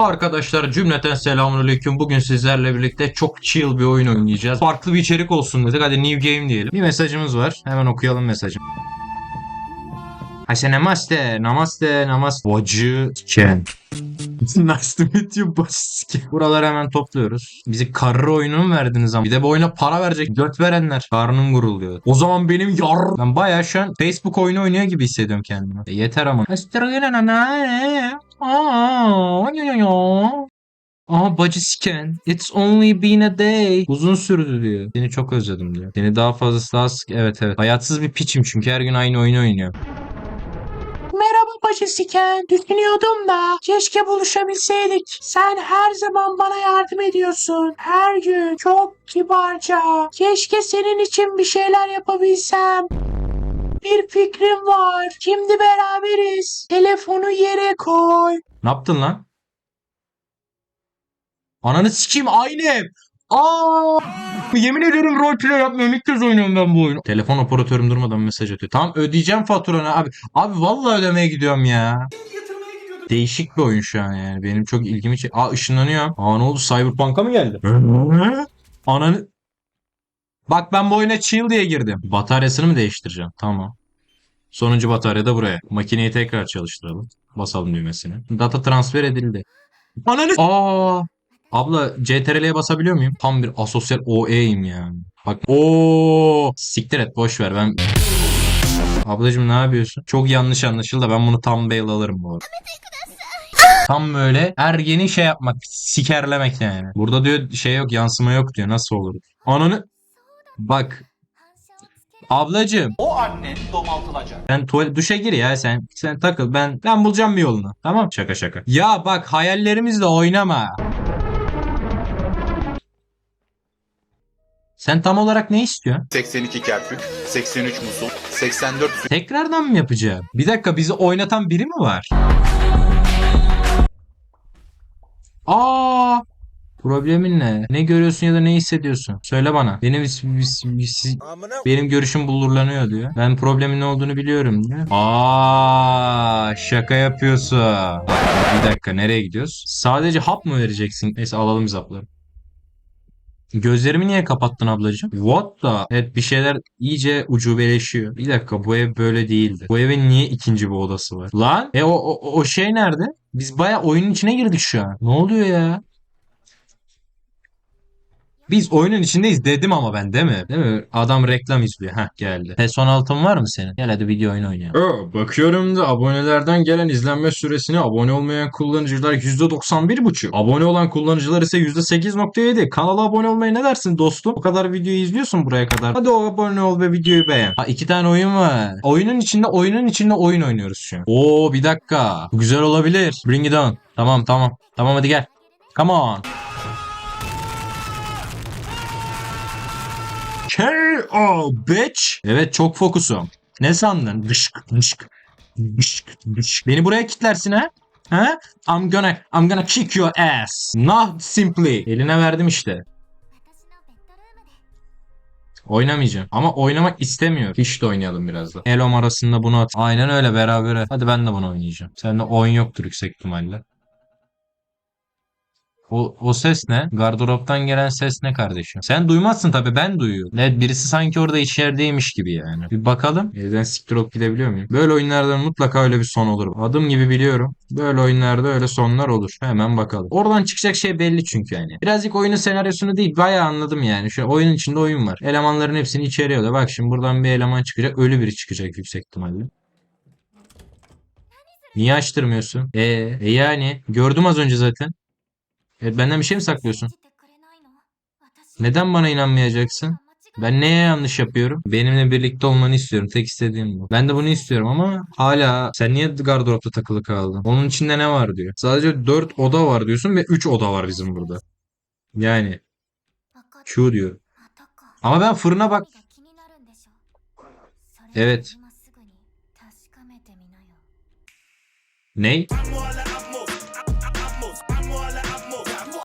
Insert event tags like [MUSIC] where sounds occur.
Arkadaşlar cümleten selamünaleyküm. Bugün sizlerle birlikte çok chill bir oyun oynayacağız. Farklı bir içerik olsun dedik. Hadi new game diyelim. Bir mesajımız var. Hemen okuyalım mesajı. Hase namaste, namaste, namaste. Bacı siken. [LAUGHS] nice to meet you siken. Buraları hemen topluyoruz. Bizi karı oyunu mu verdiniz ama? Bir de bu oyuna para verecek göt verenler. Karnım gurulduyor. O zaman benim yar... Ben bayağı şu an Facebook oyunu oynuyor gibi hissediyorum kendimi. E, yeter ama. Aa bacı siken. It's only been a day. Uzun sürdü diyor. Seni çok özledim diyor. Seni daha fazlası daha sık. Evet evet. Hayatsız bir piçim çünkü her gün aynı oyunu oynuyor. Merhaba bacı siken. Düşünüyordum da keşke buluşabilseydik. Sen her zaman bana yardım ediyorsun. Her gün çok kibarca. Keşke senin için bir şeyler yapabilsem. Bir fikrim var. Şimdi beraberiz. Telefonu yere koy. Ne yaptın lan? Ananı sikeyim aynı. Aa! Yemin ederim roleplay yapmıyorum. İlk kez oynuyorum ben bu oyunu. Telefon operatörüm durmadan mesaj atıyor. Tamam ödeyeceğim faturanı abi. Abi vallahi ödemeye gidiyorum ya. Değişik bir oyun şu an yani. Benim çok ilgimi çek... Aa ışınlanıyor. Aa ne oldu? Cyberpunk'a mı geldi? Ananı... Bak ben bu oyuna chill diye girdim. Bataryasını mı değiştireceğim? Tamam. Sonuncu batarya da buraya. Makineyi tekrar çalıştıralım. Basalım düğmesine. Data transfer edildi. Ananı... Aa! Abla CTRL'ye basabiliyor muyum? Tam bir asosyal OE'yim yani. Bak o siktir et boş ver ben Ablacım ne yapıyorsun? Çok yanlış anlaşıldı. Ben bunu tam bail alırım bu arada. Tam böyle ergeni şey yapmak, sikerlemek yani. Burada diyor şey yok, yansıma yok diyor. Nasıl olur? Ananı Bak Ablacım O annen domaltılacak. sen tuvalet duşa gir ya sen. Sen takıl ben ben bulacağım bir yolunu. Tamam şaka şaka. Ya bak hayallerimizle oynama. Sen tam olarak ne istiyorsun? 82 Kerkük, 83 Musul, 84 Tekrardan mı yapacağım? Bir dakika bizi oynatan biri mi var? Aa! Problemin ne? Ne görüyorsun ya da ne hissediyorsun? Söyle bana. Benim benim görüşüm bulurlanıyor diyor. Ben problemin ne olduğunu biliyorum diyor. Aa, şaka yapıyorsun. Bir dakika nereye gidiyoruz? Sadece hap mı vereceksin? Neyse alalım biz hapları. Gözlerimi niye kapattın ablacığım? What the? Evet bir şeyler iyice ucubeleşiyor. Bir dakika bu ev böyle değildi. Bu evin niye ikinci bir odası var? Lan? E o, o, o şey nerede? Biz baya oyunun içine girdik şu an. Ne oluyor ya? Biz oyunun içindeyiz dedim ama ben değil mi? Değil mi? Adam reklam izliyor. Heh geldi. PES 16'ın var mı senin? Gel hadi video oyunu oynayalım. Oo, bakıyorum da abonelerden gelen izlenme süresini abone olmayan kullanıcılar %91,5. Abone olan kullanıcılar ise %8,7. Kanala abone olmaya ne dersin dostum? O kadar videoyu izliyorsun buraya kadar. Hadi abone ol ve videoyu beğen. Ha iki tane oyun var. Oyunun içinde oyunun içinde oyun oynuyoruz şu an. Oo bir dakika. Bu güzel olabilir. Bring it on. Tamam tamam. Tamam hadi gel. Come on. KO bitch. Evet çok fokusum. Ne sandın? Dışk dışk. Dışk dışk. Beni buraya kitlersin ha? Ha? I'm gonna I'm gonna kick your ass. Not simply. Eline verdim işte. Oynamayacağım. Ama oynamak istemiyor. Hiç de oynayalım biraz da. Elom arasında bunu at. Aynen öyle beraber. Hadi ben de bunu oynayacağım. Sende oyun yoktur yüksek ihtimalle. O, o ses ne? Gardıroptan gelen ses ne kardeşim? Sen duymazsın tabii ben duyuyorum. Evet birisi sanki orada içerideymiş gibi yani. Bir bakalım. Evden siktir olup gidebiliyor muyum? Böyle oyunlardan mutlaka öyle bir son olur. Adım gibi biliyorum. Böyle oyunlarda öyle sonlar olur. Hemen bakalım. Oradan çıkacak şey belli çünkü yani. Birazcık oyunun senaryosunu değil bayağı anladım yani. Şu oyunun içinde oyun var. Elemanların hepsini içeriyor da. Bak şimdi buradan bir eleman çıkacak. Ölü biri çıkacak yüksek ihtimalle. Niye açtırmıyorsun? E, e yani gördüm az önce zaten. E, benden bir şey mi saklıyorsun? Neden bana inanmayacaksın? Ben neye yanlış yapıyorum? Benimle birlikte olmanı istiyorum. Tek istediğim bu. Ben de bunu istiyorum ama hala sen niye gardıropta takılı kaldın? Onun içinde ne var diyor. Sadece 4 oda var diyorsun ve 3 oda var bizim burada. Yani Q diyor. Ama ben fırına bak. Evet. Ney?